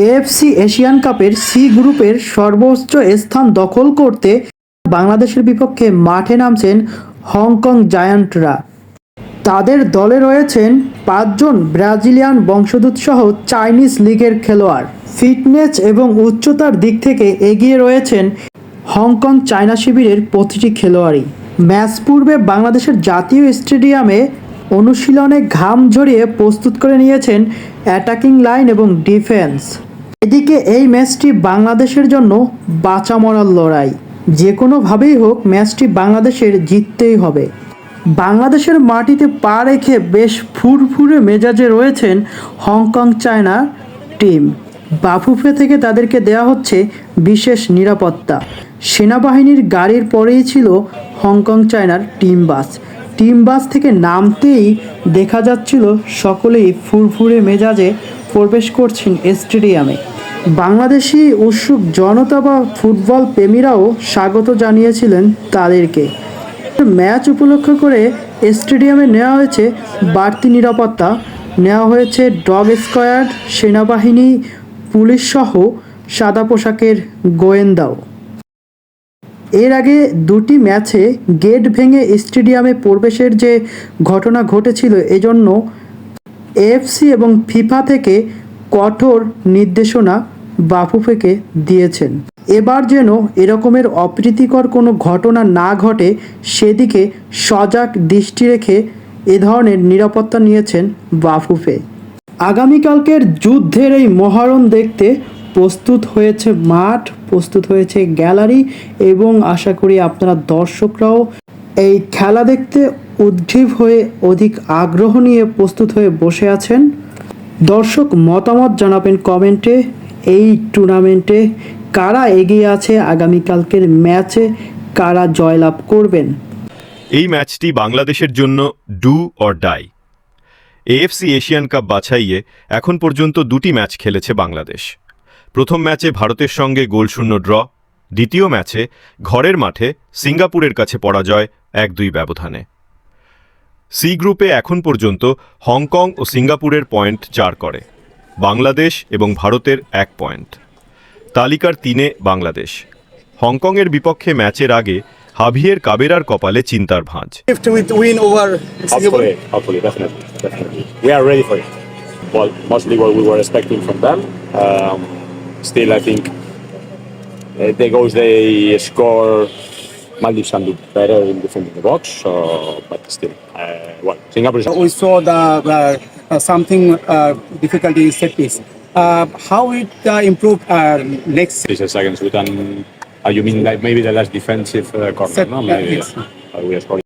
AFC Asian কাপের C গ্রুপের সর্বোচ্চ স্থান দখল করতে বাংলাদেশের বিপক্ষে মাঠে নামছেন হংকং জায়ান্টরা। তাদের দলে রয়েছেন পাঁচজন ব্রাজিলিয়ান বংশোদ্ভূত সহ চাইনিজ লিগের খেলোয়াড়। ফিটনেস এবং উচ্চতার দিক থেকে এগিয়ে রয়েছেন হংকং চায়না শিবিরের প্রতিটি খেলোয়াড়ই। ম্যাচ পূর্বে বাংলাদেশের জাতীয় স্টেডিয়ামে অনুশীলনে ঘাম ঝরিয়ে প্রস্তুত করে নিয়েছেন অ্যাটাকিং লাইন এবং ডিফেন্স। এদিকে এই ম্যাচটি বাংলাদেশের জন্য বাঁচা মরার লড়াই। যে কোনোভাবেই হোক ম্যাচটি বাংলাদেশের জিততেই হবে। বাংলাদেশের মাটিতে পা রেখে বেশ ফুরফুরে মেজাজে রয়েছেন হংকং চায়না টিম। বাফুফে থেকে তাদেরকে দেওয়া হচ্ছে বিশেষ নিরাপত্তা। সেনাবাহিনীর গাড়ির পরেই ছিল হংকং চায়নার টিম বাস। টিম বাস থেকে নামতেই দেখা যাচ্ছিল সকলেই ফুরফুরে মেজাজে প্রবেশ করছেন স্টেডিয়ামে। বাংলাদেশি উৎসুক জনতা বা ফুটবল প্রেমীরাও স্বাগত জানিয়েছিলেন তাদেরকে। ম্যাচ উপলক্ষ করে স্টেডিয়ামে নেওয়া হয়েছে বাড়তি নিরাপত্তা। নেওয়া হয়েছে ডগ স্কোয়াড, সেনাবাহিনী, পুলিশ সহ সাদা পোশাকের গোয়েন্দাও। এর আগে দুটি ম্যাচে গেট ভেঙে স্টেডিয়ামে প্রবেশের যে ঘটনা ঘটেছিল, এজন্য এএফসি এবং ফিফা থেকে কঠোর নির্দেশনা বাফুফেকে দিয়েছেন। এবার যেন এরকমের অপ্রীতিকর কোনো ঘটনা না ঘটে, সেদিকে সজাগ দৃষ্টি রেখে এ ধরনের নিরাপত্তা নিয়েছেন বাফুফে। আগামীকালকের যুদ্ধের এই মহারণ দেখতে প্রস্তুত হয়েছে মাঠ প্রস্তুত হয়েছে গ্যালারি এবং আশা করি আপনারা দর্শকরাও এই খেলা দেখতে উদ্গ্রীব হয়ে অধিক আগ্রহ নিয়ে প্রস্তুত হয়ে বসে আছেন। দর্শক মতামত জানাবেন কমেন্টে। এই টুর্নামেন্টে কারা এগিয়ে আছে? আগামীকালকের ম্যাচে কারা জয়লাভ করবেন? এই ম্যাচটি বাংলাদেশের জন্য do or die. AFC Asian cup বাছাইয়ে এখন পর্যন্ত দুটি ম্যাচ খেলেছে বাংলাদেশ। প্রথম ম্যাচে ভারতের সঙ্গে গোলশূন্য ড্র দ্বিতীয় ম্যাচে ঘরের মাঠে সিঙ্গাপুরের কাছে পরাজয় এক দুই ব্যবধানে সি গ্রুপে এখন পর্যন্ত হংকং ও সিঙ্গাপুরের পয়েন্ট চার করে বাংলাদেশ এবং ভারতের এক পয়েন্ট তালিকার তিনে বাংলাদেশ হংকংয়ের বিপক্ষে ম্যাচের আগে হাভিয়ের কাবেরার কপালে চিন্তার ভাঁজ. We are ready for it. Well, mostly what we were expecting from them. Um, still, I think uh, the goals they score, Maldives can do better in defending the box. So, but still, uh, well, Singapore is. We saw the uh, something uh, difficulty in set piece. Uh, how it uh, improved uh, next This is against we can. Uh, you mean like maybe the last defensive uh, corner? Set- no? uh, Maybe yes. uh, we are scoring.